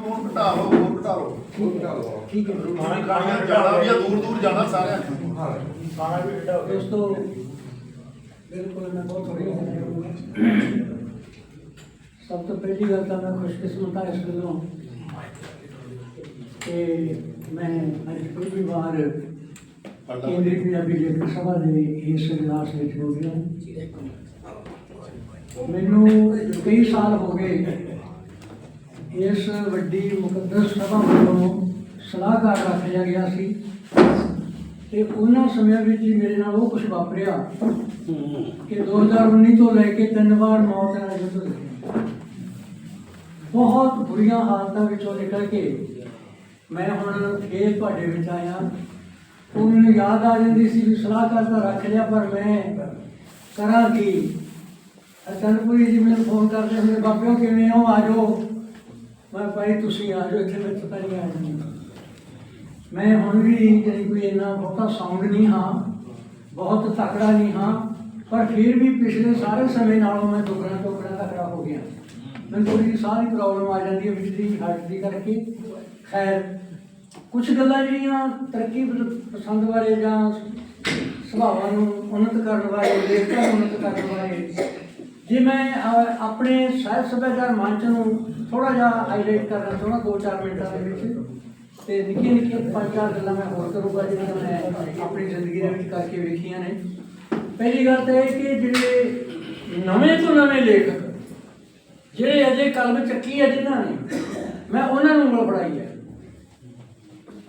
Phone ਘਟਾ ਲਓ phone ਘਟਾ ਲਓ ਠੀਕ ਹੈ। ਮਾਣਾ ਕਾਣੀਆਂ ਜਾਣਾ ਵੀ ਆ ਦੂਰ ਦੂਰ ਜਾਣਾ ਸਾਰਿਆਂ ਨੇ। ਸਾਰਾ ਵੀ ਡਟਾ ਦੋਸਤੋ ਬਿਲਕੁਲ ਮੈਂ ਬਹੁਤ ਥੋੜੀ ਹੋ ਸਭ ਤੋਂ ਪਹਿਲੀ ਗੱਲ ਤਾਂ ਮੈਂ ਖੁਸ਼ਕਿਸਮਤ ਹਾਂ ਇਸ ਗੱਲੋਂ ਕਿ ਮੈਂ ਅੱਜ ਪਹਿਲੀ ਵਾਰ ਕੇਂਦਰੀ ਪੰਜਾਬੀ ਲੇਖਕ ਸਭਾ ਦੇ ਇਸ ਇਜਲਾਸ ਵਿੱਚ ਹੋ ਗਿਆ। ਮੈਨੂੰ ਕਈ ਸਾਲ ਹੋ ਗਏ ਇਸ ਵੱਡੀ ਮੁਕੱਦਸ ਸਭਾ ਵੱਲੋਂ ਸਲਾਹਕਾਰ ਰੱਖ ਲਿਆ ਗਿਆ ਸੀ ਤੇ ਉਹਨਾਂ ਸਮਿਆਂ ਵਿੱਚ ਹੀ ਮੇਰੇ ਨਾਲ ਉਹ ਕੁਝ ਵਾਪਰਿਆ ਕਿ 2019 ਤੋਂ ਲੈ ਕੇ ਤਿੰਨ ਵਾਰ ਮੌਤ ਨਾਲ ਜੁੱਧ ਹੋਇਆ ਬਹੁਤ ਬੁਰੀਆਂ ਹਾਲਤਾਂ ਵਿੱਚੋਂ ਨਿਕਲ ਕੇ ਮੈਂ ਹੁਣ ਫੇਰ ਤੁਹਾਡੇ ਵਿੱਚ ਆਇਆ। ਉਹ ਮੈਨੂੰ ਯਾਦ ਆ ਜਾਂਦੀ ਸੀ ਵੀ ਸਲਾਹਕਾਰ ਤਾਂ ਰੱਖ ਲਿਆ, ਪਰ ਮੈਂ ਕਰਾਂ ਕੀ? ਅਚਨਪੁਰੀ ਜੀ ਮੈਨੂੰ ਫੋਨ ਕਰਦੇ ਹੁੰਦੇ ਬਾਪਿਓ ਕਿਵੇਂ ਹੋ? ਆ ਜਾਓ। ਮੈਂ ਭਾਈ ਤੁਸੀਂ ਆ ਜਾਓ, ਇੱਥੇ ਮੈਂ ਤੁਹਾਡੀ ਆ ਜੀ ਮੈਂ ਹੁਣ ਵੀ ਜਿਹੜੀ ਕੋਈ ਇੰਨਾ ਬਹੁਤਾ ਸਾਊਂਡ ਨਹੀਂ ਹਾਂ, ਬਹੁਤ ਤਕੜਾ ਨਹੀਂ ਹਾਂ, ਪਰ ਫਿਰ ਵੀ ਪਿਛਲੇ ਸਾਰੇ ਸਮੇਂ ਨਾਲੋਂ ਮੈਂ ਦੁਗਣਾ ਦੁਗਣਾ ਤਕੜਾ ਹੋ ਗਿਆ। ਮੈਨੂੰ ਥੋੜੀ ਸਾਰੀ ਪ੍ਰੋਬਲਮ ਆ ਜਾਂਦੀ ਹੈ ਵਿਚਲੀ ਹਾਰਟ ਦੀ ਕਰਕੇ। ਖੈਰ ਕੁਝ ਗੱਲਾਂ ਜਿਹੜੀਆਂ ਤਰੱਕੀ ਪਸੰਦ ਬਾਰੇ ਜਾਂ ਸੁਭਾਵਾਂ ਨੂੰ ਉਨਤ ਕਰਨ ਬਾਰੇ ਦੇਖਤਾ ਉਨਤ ਕਰਨ ਬਾਰੇ ਜੇ ਮੈਂ ਆਪਣੇ ਸਾਹਿਤ ਸਭਿਆਚਾਰ ਮੰਚ ਨੂੰ ਥੋੜਾ ਜਿਹਾ ਹਾਈਲਾਈਟ ਕਰਨਾ ਚਾਹੁੰਦਾ ਦੋ ਚਾਰ ਮਿੰਟਾਂ ਦੇ ਵਿੱਚ, ਤੇ ਨਿੱਕੀਆਂ ਨਿੱਕੀਆਂ ਪੰਜ ਚਾਰ ਗੱਲਾਂ ਮੈਂ ਹੋਰ ਕਰੂੰਗਾ, ਜਿਹੜੀਆਂ ਮੈਂ ਆਪਣੀ ਜ਼ਿੰਦਗੀ ਦੇ ਵਿੱਚ ਕਰਕੇ ਵੇਖੀਆਂ ਨੇ। ਪਹਿਲੀ ਗੱਲ ਤਾਂ ਇਹ ਕਿ ਜਿਹੜੇ ਨਵੇਂ ਤੋਂ ਨਵੇਂ ਲੇਖਕ, ਜਿਹੜੇ ਅਜੇ ਕਲਮ ਚੱਕੀ ਹੈ ਜਿਨ੍ਹਾਂ ਨੇ, ਮੈਂ ਉਹਨਾਂ ਨੂੰ ਉਂਗਲ ਫੜਾਈ ਹੈ।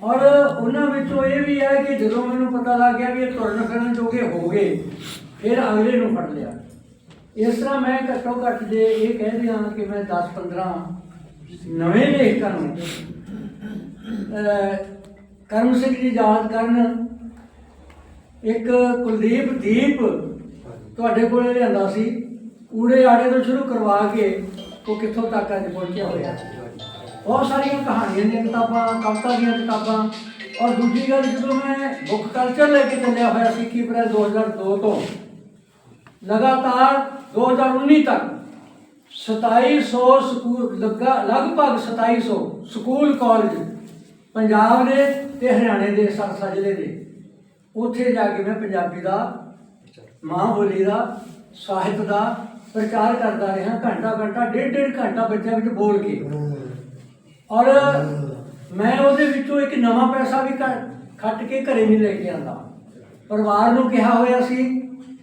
ਔਰ ਉਹਨਾਂ ਵਿੱਚੋਂ ਇਹ ਵੀ ਹੈ ਕਿ ਜਦੋਂ ਮੈਨੂੰ ਪਤਾ ਲੱਗ ਗਿਆ ਵੀ ਇਹ ਤੁਰਨ ਫਿਰਨ ਜੋਗੇ ਹੋ ਗਏ, ਫਿਰ ਅਗਲੇ ਨੂੰ ਫੜ ਲਿਆ। ਇਸ ਤਰ੍ਹਾਂ ਮੈਂ ਘੱਟੋ ਘੱਟ ਜੇ ਇਹ ਕਹਿ ਦਿਆਂ ਕਿ ਮੈਂ 10 15 ਨਵੇਂ ਲੇਖਕਾਂ ਨੂੰ। ਅਹ, ਕਰਮ ਸਿੰਘ ਜੀ ਯਾਦ ਕਰਨ ਇੱਕ ਕੁਲਦੀਪ ਦੀਪ ਤੁਹਾਡੇ ਕੋਲੇ ਲਿਆਂਦਾ ਸੀ ਊੜੇ ਆੜੇ ਤੋਂ ਸ਼ੁਰੂ ਕਰਵਾ ਕੇ ਉਹ ਕਿੱਥੋਂ ਤੱਕ ਅੱਜ ਪਹੁੰਚਿਆ ਹੋਇਆ? ਬਹੁਤ ਸਾਰੀਆਂ ਕਹਾਣੀਆਂ ਦੀਆਂ ਕਿਤਾਬਾਂ ਕਵਿਤਾ ਦੀਆਂ ਕਿਤਾਬਾਂ। ਔਰ ਦੂਜੀ ਗੱਲ ਜਦੋਂ ਮੈਂ ਬੁੱਕ ਕਲਚਰ ਲੈ ਕੇ ਚੱਲਿਆ ਹੋਇਆ ਸੀ ਕਿ ਅਪ੍ਰੈਲ 2002 ਤੋਂ ਲਗਾਤਾਰ 2019 ਤੱਕ 2700 ਸਕੂਲ ਲਗਾ ਲਗਭਗ 2700 ਸਕੂਲ, ਕਾਲਜ ਪੰਜਾਬ ਦੇ ਤੇ ਹਰਿਆਣੇ ਦੇ ਸਰਸਾ ਜ਼ਿਲ੍ਹੇ ਦੇ। ਉੱਥੇ ਜਾ ਕੇ ਮੈਂ ਪੰਜਾਬੀ ਦਾ, ਮਾਂ ਬੋਲੀ ਦਾ, ਸਾਹਿਤ ਦਾ ਪ੍ਰਚਾਰ ਕਰਦਾ ਰਿਹਾ, ਘੰਟਾ ਘੰਟਾ, ਡੇਢ ਡੇਢ ਘੰਟਾ ਬੱਚਿਆਂ ਵਿੱਚ ਬੋਲ ਕੇ। ਔਰ ਮੈਂ ਉਹਦੇ ਵਿੱਚੋਂ ਇੱਕ ਨਵਾਂ ਪੈਸਾ ਵੀ ਕ- ਖੱਟ ਕੇ ਘਰੇ ਨਹੀਂ ਲੈ ਕੇ ਆਂਦਾ। ਪਰਿਵਾਰ ਨੂੰ ਕਿਹਾ ਹੋਇਆ ਸੀ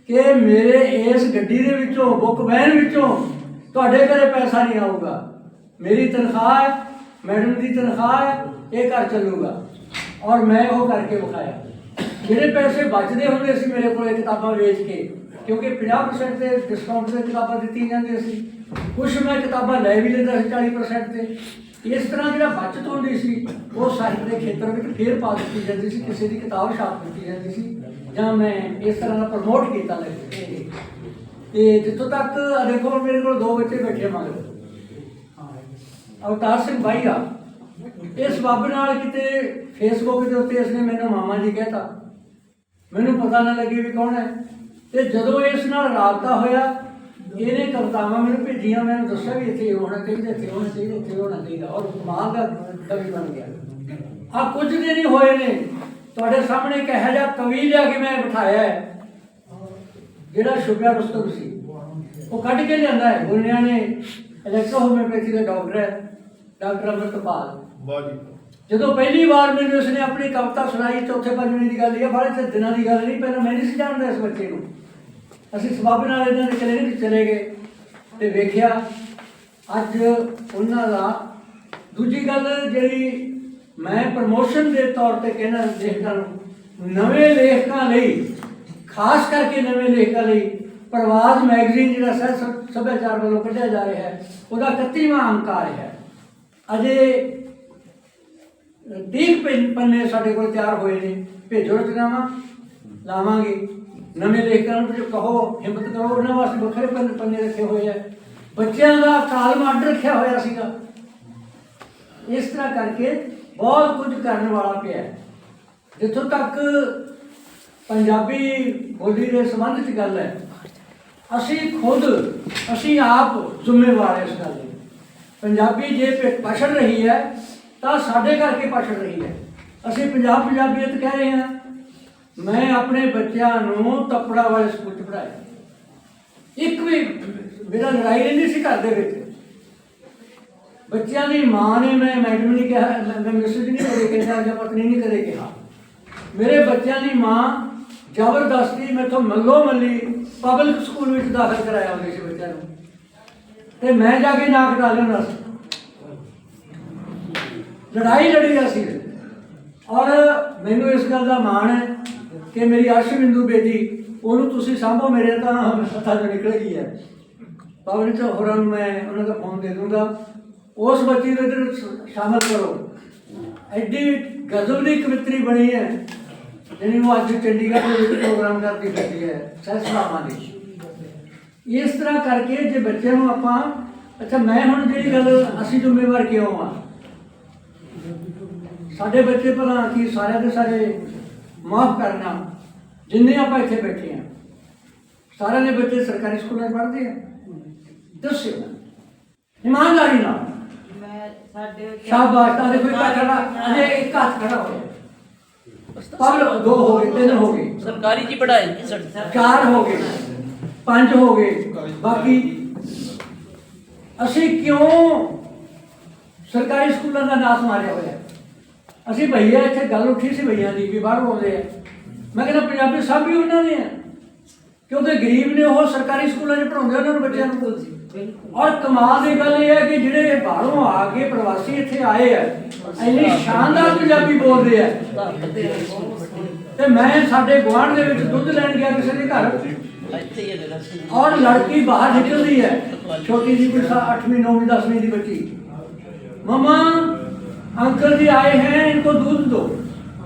ਕਿ ਮੇਰੇ ਇਸ ਗੱਡੀ ਦੇ ਵਿੱਚੋਂ ਬੁੱਕ ਵੈਨ ਵਿੱਚੋਂ ਤੁਹਾਡੇ ਘਰੇ ਪੈਸਾ ਨਹੀਂ ਆਊਗਾ। ਮੇਰੀ ਤਨਖਾਹ ਹੈ, ਮੈਡਮ ਦੀ ਤਨਖਾਹ ਹੈ, ਇਹ ਘਰ ਚੱਲੂਗਾ। ਔਰ ਮੈਂ ਉਹ ਕਰਕੇ ਵਿਖਾਇਆ। ਜਿਹੜੇ ਪੈਸੇ ਬਚਦੇ ਹੁੰਦੇ ਸੀ ਮੇਰੇ ਕੋਲੇ ਕਿਤਾਬਾਂ ਵੇਚ ਕੇ, ਕਿਉਂਕਿ 50% ਤੇ ਡਿਸਕਾਊਂਟ ਤੇ ਕਿਤਾਬਾਂ ਦਿੱਤੀਆਂ ਜਾਂਦੀਆਂ ਸੀ। ਕੁਝ ਮੈਂ ਕਿਤਾਬਾਂ ਲੈ ਵੀ ਲੈਂਦਾ ਸੀ 40% ਤੇ। ਇਸ ਤਰ੍ਹਾਂ ਜਿਹੜਾ ਬਚਤ ਹੁੰਦੀ ਸੀ, ਉਹ ਸਾਹਿਤ ਦੇ ਖੇਤਰ ਵਿੱਚ ਫੇਰ ਪਾ ਦਿੱਤੀ ਜਾਂਦੀ ਸੀ, ਕਿਸੇ ਦੀ ਕਿਤਾਬ ਛਾਪ ਦਿੱਤੀ ਜਾਂਦੀ ਸੀ। ਜਾਂ ਮੈਂ ਇਸ ਤਰ੍ਹਾਂ ਦਾ ਪ੍ਰਮੋਟ ਕੀਤਾ ਲੈ ਕੇ ਤੇ ਜਿੱਥੋਂ ਤੱਕ ਦੇਖੋ, ਮੇਰੇ ਕੋਲ ਦੋ ਬੱਚੇ ਬੈਠੇ ਮਗਰ ਅਵਤਾਰ ਸਿੰਘ ਭਾਈ ਆ ਇਸ ਬੱਬ ਨਾਲ ਕਿਤੇ ਫੇਸਬੁੱਕ ਦੇ ਉੱਤੇ ਇਸਨੇ ਮੈਨੂੰ ਮਾਮਾ ਜੀ ਕਹਿਤਾ। ਮੈਨੂੰ ਪਤਾ ਨਾ ਲੱਗੇ ਵੀ ਕੌਣ ਹੈ। ਤੇ ਜਦੋਂ ਇਸ ਨਾਲ ਰਾਬਤਾ ਹੋਇਆ, ਇਹਨੇ ਕਵਿਤਾਵਾਂ ਮੈਨੂੰ ਭੇਜੀਆਂ ਮੈਨੂੰ ਦੱਸਿਆ ਵੀ ਇੱਥੇ ਹੋਣਾ ਚਾਹੀਦਾ, ਇੱਥੇ ਹੋਣਾ ਚਾਹੀਦਾ, ਇੱਥੇ ਹੋਣਾ ਚਾਹੀਦਾ। ਔਰ ਕਮਾਲ ਦਾ ਕਵੀ ਬਣ ਗਿਆ। ਆ ਕੁਝ ਦਿਨ ਹੀ ਹੋਏ ਨੇ। ਤੁਹਾਡੇ ਸਾਹਮਣੇ ਇੱਕ ਇਹੋ ਜਿਹਾ ਕਵੀ ਲਿਆ ਕੇ ਮੈਂ ਬਿਠਾਇਆ ਹੈ ਜਿਹੜਾ ਸ਼ੁਭਿਆ ਰੁਸਤਮ ਸੀ। ਉਹ ਕੱਢ ਕੇ ਲਿਆਂਦਾ ਹੈ ਗੁਰਨਿਆਂ ਨੇ ਇਲੈਕਟ੍ਰੋ ਹੋਮਿਓਪੈਥੀ ਦਾ ਡਾਕਟਰ ਹੈ ਡਾਕਟਰ ਅਮਰਤਪਾਲ ਵਾਹ ਜੀ। ਜਦੋਂ ਪਹਿਲੀ ਵਾਰ ਮੈਨੂੰ ਉਸਨੇ ਆਪਣੀ ਕਵਿਤਾ ਸੁਣਾਈ ਚੌਥੇ ਪੰਜਵੇਂ ਦੀ ਗੱਲ ਇਹ ਬਾਰੇ ਤੇ ਦਿਨਾਂ ਦੀ ਗੱਲ ਨਹੀਂ ਪਹਿਲਾਂ ਮੈਂ ਨਹੀਂ ਸੀ ਜਾਣਦਾ ਇਸ ਬੱਚੇ ਨੂੰ। ਅਸੀਂ ਸਬੱਬ ਨਾਲ ਇਹਨਾਂ ਦੇ ਚਲੇ ਗਏ ਚਲੇ ਗਏ ਤੇ ਵੇਖਿਆ ਅੱਜ ਉਹਨਾਂ ਦਾ ਦੂਜੀ ਗੱਲ ਜਿਹੜੀ ਮੈਂ ਪ੍ਰਮੋਸ਼ਨ ਦੇ ਤੌਰ ਤੇ ਕਹਿੰਦਾ ਲੇਖਕਾਂ ਨੂੰ, ਨਵੇਂ ਲੇਖਕਾਂ ਲਈ, ਖਾਸ ਕਰਕੇ ਨਵੇਂ ਲੇਖਕਾਂ ਲਈ ਪ੍ਰਵਾਜ਼ ਮੈਗਜ਼ੀਨ ਜਿਹੜਾ ਸਹਿ ਸਭ- ਸੱਭਿਆਚਾਰ ਵੱਲੋਂ ਕੱਢਿਆ ਜਾ ਰਿਹਾ ਹੈ, ਉਹਦਾ 31ਵਾਂ ਅੰਕ ਆ ਰਿਹਾ ਹੈ। ਅਜੇ ਤੀਹ ਪੰਨ- ਪੰਨੇ ਸਾਡੇ ਕੋਲ ਤਿਆਰ ਹੋਏ ਨੇ, ਭੇਜੋ ਰਚਨਾਵਾਂ, ਲਾਵਾਂਗੇ। ਨਵੇਂ ਲੇਖਕਾਂ ਨੂੰ ਜੇ ਕਹੋ, ਹਿੰਮਤ ਕਰੋ, ਉਹਨਾਂ ਵਾਸਤੇ ਵੱਖਰੇ ਪੰਨੇ ਰੱਖੇ ਹੋਏ ਆ। ਬੱਚਿਆਂ ਦਾ ਕਾਲਮ ਅੱਡ ਰੱਖਿਆ ਹੋਇਆ ਸੀਗਾ। ਇਸ ਤਰ੍ਹਾਂ ਕਰਕੇ ਬਹੁਤ ਕੁਝ ਕਰਨ ਵਾਲਾ ਪਿਆ। ਜਿੱਥੋਂ ਤੱਕ ਪੰਜਾਬੀ ਬੋਲੀ ਦੇ ਸੰਬੰਧ 'ਚ ਗੱਲ ਹੈ, ਅਸੀਂ ਖੁਦ, ਅਸੀਂ ਆਪ ਜ਼ਿੰਮੇਵਾਰ ਇਸ ਗੱਲ ਦੇ। ਪੰਜਾਬੀ ਜੇ ਪਛੜ ਰਹੀ ਹੈ, ਤਾਂ ਸਾਡੇ ਕਰਕੇ ਪਛੜ ਰਹੀ ਹੈ। ਅਸੀਂ ਪੰਜਾਬ ਪੰਜਾਬੀਅਤ ਕਹਿ ਰਹੇ ਹਾਂ। ਮੈਂ ਆਪਣੇ ਬੱਚਿਆਂ ਨੂੰ ਤਪੜਾ ਵਾਲੇ ਸਕੂਲ 'ਚ ਪੜਾਇਆ ਇੱਕ ਵੀ ਮੇਰਾ ਲੜਾਈ ਨਹੀਂ ਸੀ ਘਰ ਦੇ ਵਿੱਚ। ਬੱਚਿਆਂ ਦੀ ਮਾਂ ਨੇ ਮੈਂ ਮੈਡਮ ਨੇ ਕਿਹਾ, ਮੈਂ- ਮੈਂ ਮੈਸੇਜ ਨਹੀਂ ਕਰੇ ਕਿਹਾ, ਜਾਂ ਪਤਨੀ ਨਹੀਂ ਕਰੇ ਕਿਹਾ। ਮੇਰੇ ਬੱਚਿਆਂ ਦੀ ਮਾਂ ਜ਼ਬਰਦਸਤੀ ਮੈਥੋਂ ਮੱਲੋ ਮੱਲੀ ਪਬਲਿਕ ਸਕੂਲ ਵਿੱਚ ਦਾਖਲ ਕਰਾਇਆ ਉਹਦੇ ਸੀ ਬੱਚਿਆਂ ਨੂੰ। ਤੇ ਮੈਂ ਜਾ ਕੇ ਨਾਕ ਡਾਲ ਲੈਣਾ ਸੀ। ਲੜਾਈ ਲੜੀ ਅਸੀਂ ਔਰ ਮੈਨੂੰ ਇਸ ਗੱਲ ਦਾ ਮਾਣ ਹੈ ਕਿ ਮੇਰੀ ਅਰਸ਼ਬਿੰਦੂ ਬੇਟੀ ਉਹਨੂੰ ਤੁਸੀਂ ਸਾਂਭੋ ਮੇਰੇ ਤਾਂ ਹੱਥਾਂ ਚੋਂ ਨਿਕਲ ਗਈ ਹੈ। ਪਵਨ ਚ ਹੋਰਾਂ ਨੂੰ ਮੈਂ ਉਹਨਾਂ ਦਾ ਫੋਨ ਦੇ ਦੂੰਗਾ। ਉਸ ਬੱਚੀ ਨੂੰ ਇੱਧਰ ਸ਼ਾਮਲ ਕਰੋ। ਐਡੀ ਗਜ਼ਬ ਦੀ ਕਵਿਤਰੀ ਬਣੀ ਹੈ, ਜਿਹੜੀ ਉਹ ਅੱਜ ਚੰਡੀਗੜ੍ਹ ਦੇ ਵਿੱਚ ਪ੍ਰੋਗਰਾਮ ਕਰਦੀ ਫਿਰਦੀ ਹੈ, ਸਹਿਸਲਾਮਾ ਦੀ। ਇਸ ਤਰ੍ਹਾਂ ਕਰਕੇ ਜੇ ਬੱਚਿਆਂ ਨੂੰ ਆਪਾਂ, ਅੱਛਾ, ਮੈਂ ਹੁਣ ਜਿਹੜੀ ਗੱਲ ਅਸੀਂ ਜ਼ਿੰਮੇਵਾਰ ਕਿਉਂ ਆ? ਸਾਡੇ ਬੱਚੇ ਭਲਾ ਕੀ ਸਾਰਿਆਂ ਦੇ ਸਾਰੇ ਮਾਫ ਕਰਨਾ, ਜਿੰਨੇ ਆਪਾਂ ਇੱਥੇ ਬੈਠੇ ਆ ਸਾਰਿਆਂ ਦੇ ਬੱਚੇ ਸਰਕਾਰੀ ਸਕੂਲਾਂ 'ਚ ਪੜ੍ਹਦੇ ਆ। ਦੱਸਿਓ। ਇਮਾਨਦਾਰੀ ਨਾਲ। ਸਾਡੇ ਸ਼ਾਬਾਸ਼ ਤਾਂ ਦੇਖੋ ਇੱਕ ਹੱਥ ਖੜਾ ਅਜੇ ਇੱਕ ਹੱਥ ਖੜਾ ਹੋਇਆ ਪਬਲ ਦੋ ਹੋ ਗਏ ਤਿੰਨ ਹੋ ਗਏ। ਸਰਕਾਰੀ ਜੀ ਪੜਾਈ ਜੀ ਸਾਡੀ ਚਾਰ ਹੋ ਗਏ ਪੰਜ ਹੋ ਗਏ ਬਾਕੀ ਅਸੀਂ ਕਿਉਂ ਸਰਕਾਰੀ ਸਕੂਲਾਂ ਦਾ ਨਾਸ ਮਾਰਿਆ ਹੋਇਆ? ਅਸੀਂ ਭਈਆ ਇੱਥੇ ਗੱਲ ਉੱਠੀ ਸੀ ਭਈਆ ਦੀ ਵੀ ਬਾਹਰ ਆਉਂਦੇ ਆ। ਮੈਂ ਕਹਿੰਦਾ ਪੰਜਾਬੀ ਸਭ ਵੀ ਉਹਨਾਂ ਦੇ ਆ। ਕਿਉਂਕਿ ਗਰੀਬ ਨੇ ਉਹ ਸਰਕਾਰੀ ਸਕੂਲਾਂ 'ਚ ਪੜਾਉਂਦੇ ਉਹਨਾਂ ਨੂੰ ਬੱਚਿਆਂ ਨੂੰ ਬਿਲਕੁਲ ਜੀ ਔਰ ਕਮਾਲ ਦੀ ਗੱਲ ਇਹ ਹੈ ਕਿ ਜਿਹੜੇ ਬਾਹਰੋਂ ਆ ਕੇ ਪ੍ਰਵਾਸੀ ਇੱਥੇ ਆਏ ਆ, ਇੰਨੀ ਸ਼ਾਨਦਾਰ ਪੰਜਾਬੀ ਬੋਲਦੇ ਆ। ਤੇ ਮੈਂ ਸਾਡੇ ਗਵਾਂਢ ਦੇ ਵਿੱਚ ਦੁੱਧ ਲੈਣ ਗਿਆ ਕਿਸੇ ਦੇ ਘਰ। ਔਰ ਲੜਕੀ ਬਾਹਰ ਨਿਕਲਦੀ ਹੈ, ਛੋਟੀ ਜੀ ਬਿਸਾ 8ਵੀਂ 9ਵੀਂ 10ਵੀਂ ਦੀ ਬੱਚੀ। ਮਮਾ, ਅੰਕਲ ਜੀ ਆਏ ਹੈ, ਇਨਕੋ ਦੁੱਧ ਦੋ।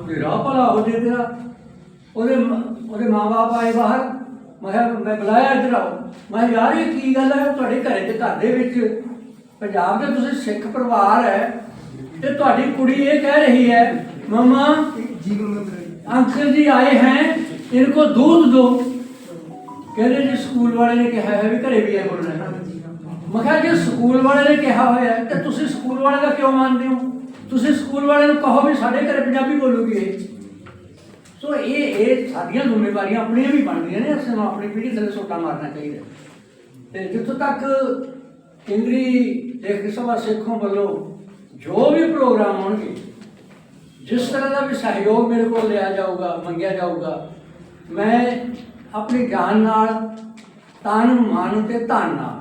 ਮੇਰਾ ਭਲਾ ਹੋ ਜੇ ਤੇਰਾ। ਉਹਦੇ ਉਹਦੇ ਮਾਂ-ਬਾਪ ਆਏ ਬਾਹਰ। ਮੈਂ ਕਿਹਾ ਮੈਂ ਬੁਲਾਇਆ ਇੱਧਰ ਆਓ ਮੈਂ ਕਿਹਾ, ਯਾਰ ਇਹ ਕੀ ਗੱਲ ਹੈ ਤੁਹਾਡੇ ਘਰੇ ਦੇ ਘਰ ਦੇ ਵਿੱਚ ਪੰਜਾਬ ਦੇ ਤੁਸੀਂ ਸਿੱਖ ਪਰਿਵਾਰ ਹੈ ਤੇ ਤੁਹਾਡੀ ਕੁੜੀ ਇਹ ਕਹਿ ਰਹੀ ਹੈ ਮਮਾ ਅੰਕਲ ਜੀ ਆਏ हैं इनको दूध दो ਕਹਿੰਦੇ ਜੀ ਸਕੂਲ ਵਾਲੇ ਨੇ ਕਿਹਾ ਹੈ ਵੀ ਘਰੇ ਵੀ ਐ ਬੋਲਣਾ ਹੈ। ਮੈਂ ਕਿਹਾ ਜੇ ਸਕੂਲ ਵਾਲੇ ਨੇ ਕਿਹਾ ਹੋਇਆ ਹੈ, ਤੇ ਤੁਸੀਂ ਸਕੂਲ ਵਾਲੇ ਦਾ ਕਿਉਂ ਮੰਨਦੇ ਹੋ ਤੁਸੀਂ ਸਕੂਲ ਵਾਲੇ ਨੂੰ ਕਹੋ ਵੀ ਸਾਡੇ ਘਰੇ ਪੰਜਾਬੀ ਬੋਲੂਗੀ ਇਹ ਸੋ ਇਹ ਇਹ ਸਾਡੀਆਂ ਜ਼ਿੰਮੇਵਾਰੀਆਂ ਆਪਣੀਆਂ ਵੀ ਬਣਦੀਆਂ ਨੇ, ਅਸੀਂ ਨੂੰ ਆਪਣੀ ਪੀੜ੍ਹੀ ਥੱਲੇ ਸੋਟਾ ਮਾਰਨਾ ਚਾਹੀਦਾ ਤੇ ਜਿੱਥੋਂ ਤੱਕ ਕੇਂਦਰੀ ਲੇਖਕ ਸਭਾ ਸਿੱਖੋਂ ਵੱਲੋਂ ਜੋ ਵੀ ਪ੍ਰੋਗਰਾਮ ਹੋਣਗੇ, ਜਿਸ ਤਰ੍ਹਾਂ ਦਾ ਵੀ ਸਹਿਯੋਗ ਮੇਰੇ ਕੋਲ ਲਿਆ ਜਾਊਗਾ, ਮੰਗਿਆ ਜਾਊਗਾ, ਮੈਂ ਆਪਣੀ ਜਾਨ ਨਾਲ, ਤਨ, ਮਨ ਤੇ ਧਨ ਨਾਲ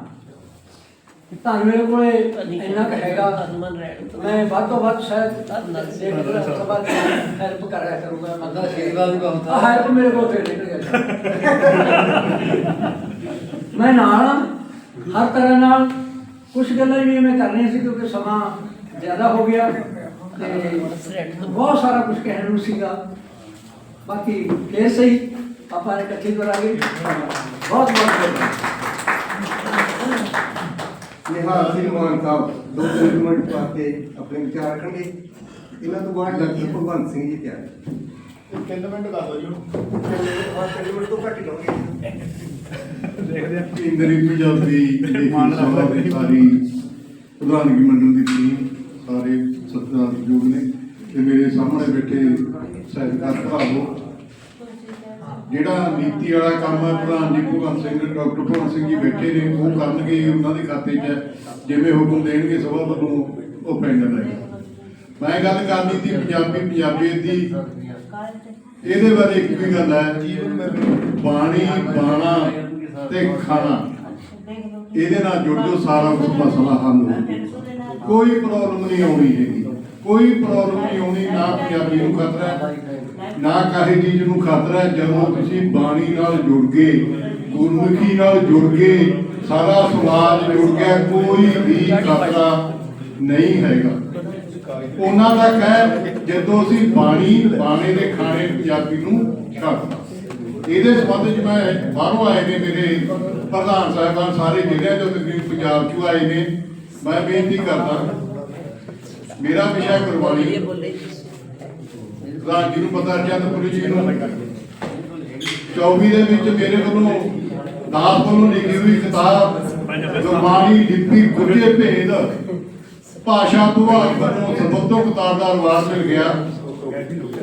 ਤਾਂ ਮੇਰੇ ਕੋਲੇ ਇੰਨਾ ਕੁ ਹੈਗਾ ਮਨ ਰਹਿਣ ਤੋਂ ਮੈਂ ਵੱਧ ਤੋਂ ਵੱਧ ਸ਼ਾਇਦ ਧੰਨ ਨਾਲ ਲੇਖਕ ਸਭਾ ਦੀ ਹੈਲਪ ਕਰਿਆ ਕਰੂੰਗਾ ਮਦਦ ਆਸ਼ੀਰਵਾਦ ਵੀ ਬਹੁਤ ਆ। ਹੈਲਪ ਮੇਰੇ ਕੋਲ ਫੇਰ ਨਿਕਲ ਗਿਆ। ਮੈਂ ਨਾਲ ਹਰ ਤਰ੍ਹਾਂ ਨਾਲ ਕੁਝ ਗੱਲਾਂ ਵੀ ਮੈਂ ਕਰਨੀਆਂ ਸੀ ਕਿਉਂਕਿ ਸਮਾਂ ਜ਼ਿਆਦਾ ਹੋ ਗਿਆ ਤੇ ਬਹੁਤ ਸਾਰਾ ਕੁਝ ਕਹਿਣ ਨੂੰ ਸੀਗਾ। ਬਾਕੀ ਫੇਰ ਸਹੀ ਆਪਾਂ ਨੇ ਇਕੱਠੇ ਕਰਾਂਗੇ। ਬਹੁਤ ਬਹੁਤ ਧੰਨਵਾਦ। ਨਿਹਾਲ ਸਿੰਘ ਮਾਨ ਸਾਹਿਬ ਦੋ ਤਿੰਨ ਮਿੰਟ ਵਾਸਤੇ ਆਪਣੇ ਵਿਚਾਰ ਰੱਖਣਗੇ। ਇਹਨਾਂ ਤੋਂ ਬਾਅਦ ਡਾਕਟਰ ਭਗਵੰਤ ਸਿੰਘ ਜੀ ਤਿਆਰ ਤਿੰਨ ਮਿੰਟ ਕਰ ਲਓ ਜੀ ਮਿੰਟ ਤੋਂ ਘੱਟ ਹੀ ਲਾਉਂਗੇ। ਕੇਂਦਰੀ ਪੰਜਾਬੀ ਲੇਖਕ ਸਭਾ ਦੇ ਸਾਰੀ ਪ੍ਰਧਾਨਗੀ ਮੰਡਲ ਦੀ ਟੀਮ ਸਾਰੇ ਸਤਿਕਾਰਯੋਗ ਨੇ। ਤੇ ਮੇਰੇ ਸਾਹਮਣੇ ਬੈਠੇ ਸਹਿਤਕਾਰ ਭਰਾਵੋ ਜਿਹੜਾ ਨੀਤੀ ਵਾਲਾ ਕੰਮ ਹੈ, ਪ੍ਰਧਾਨ ਜੀ ਭਗਵੰਤ ਸਿੰਘ, ਡਾਕਟਰ ਭਗਵੰਤ ਸਿੰਘ ਜੀ ਬੈਠੇ ਨੇ, ਉਹ ਕਰਨਗੇ ਉਹਨਾਂ ਦੇ ਖਾਤੇ 'ਚ ਜਿਵੇਂ ਹੁਕਮ ਦੇਣਗੇ, ਸਭਾ ਵੱਲੋਂ ਉਹ ਪੈਂਡਲ ਹੈ। ਮੈਂ ਗੱਲ ਕਰਨੀ ਸੀ ਪੰਜਾਬੀ ਪੰਜਾਬੀਅਤ ਦੀ। ਇਹਦੇ ਬਾਰੇ ਇੱਕ ਵੀ ਗੱਲ ਹੈ, ਬਾਣੀ, ਬਾਣਾ ਤੇ ਖਾਣਾ। ਇਹਦੇ ਨਾਲ ਜੁੜ ਜੋ ਸਾਰਾ ਕੁਝ ਮਸਲਾ ਹੱਲ ਹੋ ਕੋਈ ਪ੍ਰੋਬਲਮ ਨਹੀਂ ਆਉਣੀ ਹੈਗੀ। ਕੋਈ ਪ੍ਰੋਬਲਮ ਨਹੀਂ ਆਉਣੀ, ਨਾ ਪੰਜਾਬੀ ਨੂੰ ਖਤਰਾ ਨਾ ਕਾਹੇ ਚੀਜ਼ ਨੂੰ ਖਤਰਾ ਜਦੋਂ ਤੁਸੀਂ ਬਾਣੀ ਨਾਲ ਜੁੜ ਗਏ, ਗੁਰਮੁਖੀ ਨਾਲ ਜੁੜ ਗਏ, ਸਾਰਾ ਸਮਾਜ ਜੁੜ ਗਿਆ, ਕੋਈ ਵੀ ਖਤਰਾ ਨਹੀਂ ਹੈਗਾ। ਉਹਨਾਂ ਦਾ ਕਹਿ ਜਦੋਂ ਅਸੀਂ ਬਾਣੀ, ਬਾਣੇ ਦੇ ਖਾਣੇ ਪੰਜਾਬੀ ਨੂੰ ਛੱਡਤਾ। ਇਹਦੇ ਸੰਬੰਧ ਚ ਮੈਂ ਬਾਹਰੋਂ ਆਏ ਨੇ ਮੇਰੇ ਪ੍ਰਧਾਨ ਸਾਹਿਬਾਨ ਸਾਰੇ ਜ਼ਿਲ੍ਹਿਆਂ ਚੋਂ ਤਕਰੀਬ ਪੰਜਾਬ ਚੋਂ ਆਏ ਨੇ, ਮੈਂ ਬੇਨਤੀ ਕਰਦਾ, ਮੇਰਾ ਵਿਸ਼ਾ ਗੁਰਬਾਣੀ ਇਹ ਜੀ ਨੂੰ ਪਤਾ ਚੰਦਪੁਰੀ ਜੀ ਨੂੰ। 24 ਦੇ ਵਿੱਚ ਮੇਰੇ ਵੱਲੋਂ ਦਾਸ ਵੱਲੋਂ ਲਿਖੀ ਹੋਈ ਕਿਤਾਬ, ਗੁਰਬਾਣੀ, ਲਿਪੀ ਗੁਰਜੇ ਭੇਦ, ਭਾਸ਼ਾ ਵਿਭਾਗ ਵੱਲੋਂ ਸਰਬੋਤਮ ਕਿਤਾਬ ਦਾ ਅਵਾਰਡ ਮਿਲ ਗਿਆ।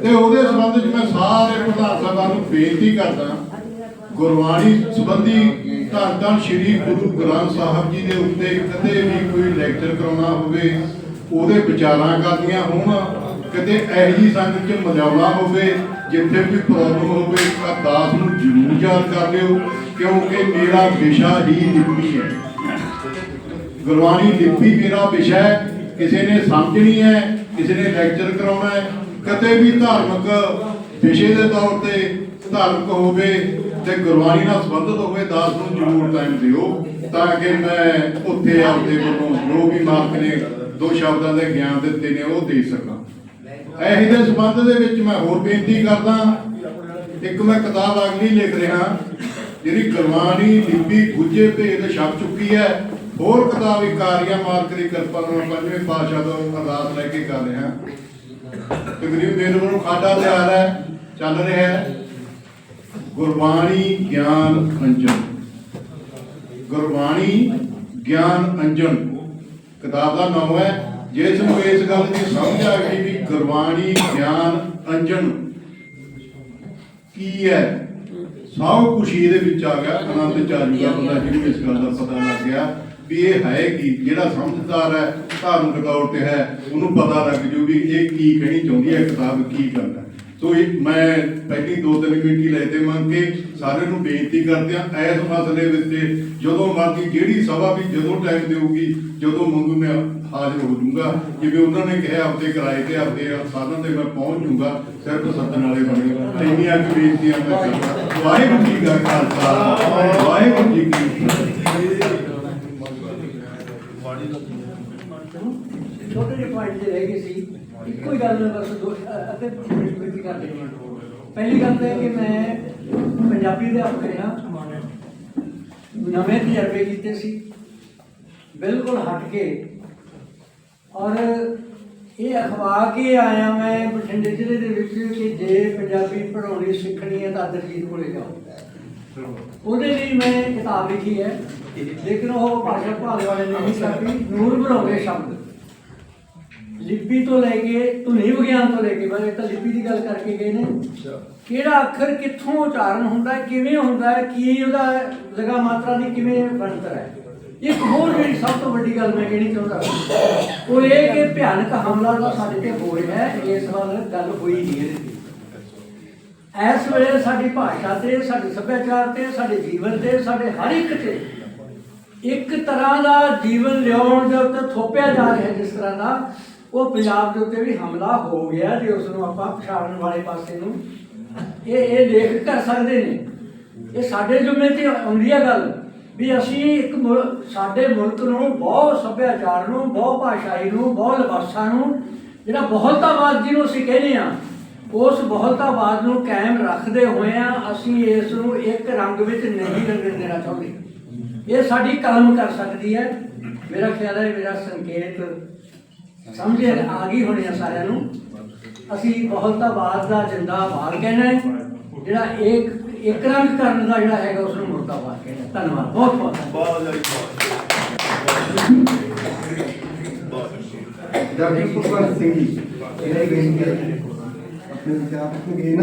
ਤੇ ਉਹਦੇ ਸੰਬੰਧ ਵਿੱਚ ਮੈਂ ਸਾਰੇ ਪ੍ਰਧਾਨ ਸਭਾ ਨੂੰ ਬੇਨਤੀ ਕਰਦਾ ਗੁਰਬਾਣੀ ਸੰਬੰਧੀ ਧੰਨ ਧੰਨ ਸ੍ਰੀ ਗੁਰੂ ਗ੍ਰੰਥ ਸਾਹਿਬ ਜੀ ਦੇ ਉੱਤੇ ਕਦੇ ਵੀ ਕੋਈ ਲੈਕਚਰ ਕਰਾਉਣਾ ਹੋਵੇ, ਉਹਦੇ ਵਿਚਾਰਾਂ ਕਰਨੀਆਂ ਹੋਣ ਕਿਤੇ ਇਹੋ ਜਿਹੀ ਸੰਗਤ ਚ ਮਜਾਉਣਾ ਹੋਵੇ, ਜਿੱਥੇ ਵੀ ਪ੍ਰੋਬਲਮ ਹੋਵੇ, ਤਾਂ ਨੂੰ ਜ਼ਰੂਰ ਯਾਦ ਕਰ ਲਿਓ, ਕਿਉਂਕਿ ਮੇਰਾ ਵਿਸ਼ਾ ਹੀ ਲਿਪੀ ਹੈ। ਗੁਰਬਾਣੀ ਲਿਪੀ ਮੇਰਾ ਵਿਸ਼ਾ ਹੈ, ਕਿਸੇ ਨੇ ਸਮਝਣੀ ਹੈ, ਕਿਸੇ ਨੇ ਲੈਕਚਰ ਕਰਾਉਣਾ ਹੈ, ਕਦੇ ਵੀ ਧਾਰਮਿਕ ਵਿਸ਼ੇ ਦੇ ਤੌਰ ਤੇ ਧਾਰਮਿਕ ਹੋਵੇ ਤੇ ਗੁਰਬਾਣੀ ਨਾਲ ਸੰਬੰਧਿਤ ਹੋਵੇ, ਦਾਸ ਨੂੰ ਜ਼ਰੂਰ ਟਾਈਮ ਦਿਓ, ਤਾਂ ਕਿ ਮੈਂ ਉੱਥੇ ਆਪਦੇ ਵੱਲੋਂ ਜੋ ਵੀ ਮਾਲਕ ਨੇ ਦੋ ਸ਼ਬਦਾਂ ਦੇ ਗਿਆਨ ਦਿੱਤੇ ਨੇ, ਉਹ ਦੇ ਸਕਾਂ। ਇਹੀ ਦੇ ਸੰਬੰਧ ਦੇ ਵਿੱਚ ਮੈਂ ਹੋਰ ਬੇਨਤੀ ਕਰਦਾ। ਇੱਕ ਮੈਂ ਕਿਤਾਬ ਅਗਲੀ ਲਿਖ ਰਿਹਾ, ਜਿਹੜੀ ਗੁਰਬਾਣੀ ਲਿਪੀ ਗੁੱਜੇ ਭੇਦ ਛਪ ਚੁੱਕੀ ਹੈ। ਹੋਰ ਕਿਤਾਬ ਇੱਕ ਆਰੀਆ ਮਾਰਕ ਦੀ ਕਿਰਪਾ ਨਾਲ ਪੰਜਵੇਂ ਪਾਤਸ਼ਾਹ ਤੋਂ ਅਰਦਾਸ ਲੈ ਕੇ ਕਰ ਰਿਹਾ ਤਕਰੀਬ ਮੇਰੇ ਵੱਲੋਂ ਖਾਡਾ ਤਿਆਰ ਹੈ, ਚੱਲ ਰਿਹਾ ਹੈ। ਗੁਰਬਾਣੀ ਗਿਆਨ ਅੰਜਨ। ਗੁਰਬਾਣੀ ਗਿਆਨ ਅੰਜਨ। ਕਿਤਾਬ ਦਾ ਨਾਮ ਹੈ ਜਿਸ ਨੂੰ ਇਸ ਗੱਲ ਦੀ ਸਮਝ ਆ ਗਈ ਵੀ ਗੁਰਬਾਣੀ ਗਿਆਨ ਅੰਜਨ ਕੀ ਹੈ? ਸਭ ਕੁਛ ਇਹਦੇ ਵਿੱਚ ਆ ਗਿਆ, ਆਨੰਦ ਚ ਆ ਬੰਦਾ ਜਿਹਨੂੰ ਇਸ ਗੱਲ ਦਾ ਪਤਾ ਲੱਗ ਗਿਆ ਵੀ ਇਹ ਹੈ ਕੀ, ਜਿਹੜਾ ਸਮਝਦਾਰ ਹੈ, ਧਾਰਮਿਕ ਤੌਰ ਤੇ ਹੈ, ਉਹਨੂੰ ਪਤਾ ਲੱਗ ਜੂ ਵੀ ਇਹ ਕੀ ਕਹਿਣੀ ਚਾਹੁੰਦੀ ਹੈ, ਕਿਤਾਬ ਕੀ ਕਰਦਾ ਸੋ ਇਹ ਮੈਂ ਪਹਿਲੀ ਦੋ ਤਿੰਨ ਮਿੰਟ ਹੀ ਤੇ ਮੰਗ ਕੇ ਸਾਰਿਆਂ ਨੂੰ ਬੇਨਤੀ ਕਰਦੇ ਐਸ ਮਸਲੇ ਵਿੱਚ ਜਦੋਂ ਮਰਜ਼ੀ ਜਿਹੜੀ ਸਭਾ ਵੀ ਜਦੋਂ ਟਾਈਮ ਦੇਊਗੀ ਜਦੋਂ ਮੰਗੂ ਮੈਂ ਹਾਜ਼ਰ ਹੋ ਜਾਊਂਗਾ। ਜਿਵੇਂ ਉਹਨਾਂ ਨੇ ਕਿਹਾ, ਆਪਦੇ ਕਿਰਾਏ ਤੇ ਆਪਦੇ ਸਾਧਨ ਤੇ ਮੈਂ ਪਹੁੰਚ ਜਾਊਂਗਾ, ਸਿਰਫ ਸੱਦਣ ਵਾਲੇ ਬਣੇ ਇੰਨੀਆਂ ਕੁ ਬੇਨਤੀਆਂ ਮੈਂ ਕਰਦਾ। ਵਾਹਿਗੁਰੂ ਜੀ ਕਾ ਖਾਲਸਾ। ਵਾਹਿਗੁਰੂ ਜੀ ਕੀ ਫਤਿਹ। ਛੋਟੇ ਜਿਹੇ ਪੁਆਇੰਟ ਤੇ ਰਹਿ ਗਏ ਸੀ। ਇੱਕੋ ਹੀ ਗੱਲ ਮੈਂ ਬਸ ਦੋ ਅਤੇ ਮਿੰਟ ਕਰ ਦੇਣੀ ਪਹਿਲੀ ਗੱਲ ਤਾਂ ਇਹ ਕਿ ਮੈਂ ਪੰਜਾਬੀ ਦੇ ਅਖਰੇ ਹਾਂ ਨਵੇਂ ਤਜਰਬੇ ਕੀਤੇ ਸੀ। ਬਿਲਕੁਲ ਹਟ ਕੇ। ਔਰ ਇਹ ਅਖਵਾ ਕੇ ਆਇਆ ਮੈਂ ਬਠਿੰਡੇ ਜ਼ਿਲ੍ਹੇ ਦੇ ਵਿੱਚ ਕਿ ਜੇ ਪੰਜਾਬੀ ਪੜ੍ਹਾਉਣੀ ਸਿੱਖਣੀ ਹੈ ਤਾਂ ਦਰਜੀਤ ਕੋਲੇ ਜਾਓ। ਉਹਦੇ ਲਈ ਮੈਂ ਕਿਤਾਬ ਲਿਖੀ ਹੈ। ਲੇਕਿਨ ਉਹ ਭਾਸ਼ਾ ਭਾਲੇ ਵਾਲੇ ਨੇ ਨਹੀਂ ਛਾਪੀ ਨੂਰ ਬਣਾਉਂਦੇ ਸ਼ਬਦ। ਲਿਪੀ ਤੋਂ ਲੈ ਕੇ ਧੁਨੀ ਵਿਗਿਆਨ ਤੋਂ ਲੈ ਕੇ ਮੈਂ ਇਹ ਤਾਂ ਲਿਪੀ ਦੀ ਗੱਲ ਕਰਕੇ ਗਏ ਨੇ। ਕਿਹੜਾ ਅੱਖਰ ਕਿੱਥੋਂ ਉਚਾਰਨ ਹੁੰਦਾ ਹੈ ਕਿਵੇਂ ਹੁੰਦਾ ਹੈ ਕੀ ਉਹਦਾ ਲਗਾ ਮਾਤਰਾ ਦੀ ਕਿਵੇਂ ਬਣਤਰ ਹੈ। ਇੱਕ ਹੋਰ ਜਿਹੜੀ ਸਭ ਤੋਂ ਵੱਡੀ ਗੱਲ ਮੈਂ ਕਹਿਣੀ ਚਾਹੁੰਦਾ ਉਹ ਇਹ ਕਿ ਭਿਆਨਕ ਹਮਲਾ ਜਿਹੜਾ ਸਾਡੇ ਤੇ ਹੋ ਰਿਹਾ ਹੈ ਇਸ ਵੱਲ ਗੱਲ ਹੋਈ ਨਹੀਂ ਇਹਦੇ ਇਸ ਵੇਲੇ ਸਾਡੀ ਭਾਸ਼ਾ ਤੇ ਸਾਡੇ ਸੱਭਿਆਚਾਰ ਤੇ ਸਾਡੇ ਜੀਵਨ ਤੇ ਸਾਡੇ ਹਰ ਇੱਕ ਤੇ ਇੱਕ ਤਰ੍ਹਾਂ ਦਾ ਜੀਵਨ ਲਿਆਉਣ ਦੇ ਉੱਤੇ ਥੋਪਿਆ ਜਾ ਰਿਹਾ ਜਿਸ ਤਰ੍ਹਾਂ ਦਾ ਉਹ ਪੰਜਾਬ ਦੇ ਉੱਤੇ ਵੀ ਹਮਲਾ ਹੋ ਗਿਆ ਜੇ ਉਸ ਨੂੰ ਆਪਾਂ ਪਛਾੜਨ ਵਾਲੇ ਪਾਸੇ ਨੂੰ। ਇਹ ਇਹ ਲੇਖ ਕਰ ਸਕਦੇ ਨੇ। ਇਹ ਸਾਡੇ ਜੁਮੇ ਤੇ ਆਉਂਦੀ ਹੈ ਗੱਲ ਵੀ ਅਸੀਂ ਇੱਕ ਮੁਲ- ਸਾਡੇ ਮੁਲਕ ਨੂੰ ਬਹੁਤ ਸੱਭਿਆਚਾਰ ਨੂੰ, ਬਹੁਤ ਭਾਸ਼ਾਈ ਨੂੰ, ਬਹੁਤ ਲਿਬਾਸਾਂ ਨੂੰ, ਜਿਹੜਾ ਬਹੁਤਾਵਾਦ ਜਿਹਨੂੰ ਅਸੀਂ ਕਹਿੰਦੇ ਆ ਉਸ ਬਹੁਤਾਵਾਦ ਨੂੰ ਕਾਇਮ ਰੱਖਦੇ ਹੋਏ ਆ, ਅਸੀਂ ਇਸ ਨੂੰ ਇੱਕ ਰੰਗ ਵਿੱਚ ਨਹੀਂ ਰੰਗਣ ਦੇਣਾ ਚਾਹੁੰਦੇ। ਇਹ ਸਾਡੀ ਕਲਮ ਕਰ ਸਕਦੀ ਹੈ। ਮੇਰਾ ਖਿਆਲ ਹੈ, ਮੇਰਾ ਸੰਕੇਤ ਸਮਝ ਆ ਗਈ ਹੋਣੀ ਆ ਸਾਰਿਆਂ ਨੂੰ। ਅਸੀਂ ਬਹੁਤਾਵਾਦ ਦਾ ਜਿੰਦਾਬਾਦ ਕਹਿਣਾ ਹੈ। ਜਿਹੜਾ ਇੱਕ ਇੱਕ ਰੰਗ ਕਰਨ ਦਾ ਜਿਹੜਾ ਹੈਗਾ ਉਸ ਨੂੰ ਮੁਰਦਾਬਾਦ ਕਹਿਣਾ। ਧੰਨਵਾਦ। ਬਹੁਤ ਬਹੁਤ ਡਾਕਟਰ ਭਗਵੰਤ ਸਿੰਘ ਜੀ ਜਿਹੜੇ ਬੇਨਤੀ ਆਪਣੇ ਵਿਚਾਰ ਰੱਖਣਗੇ।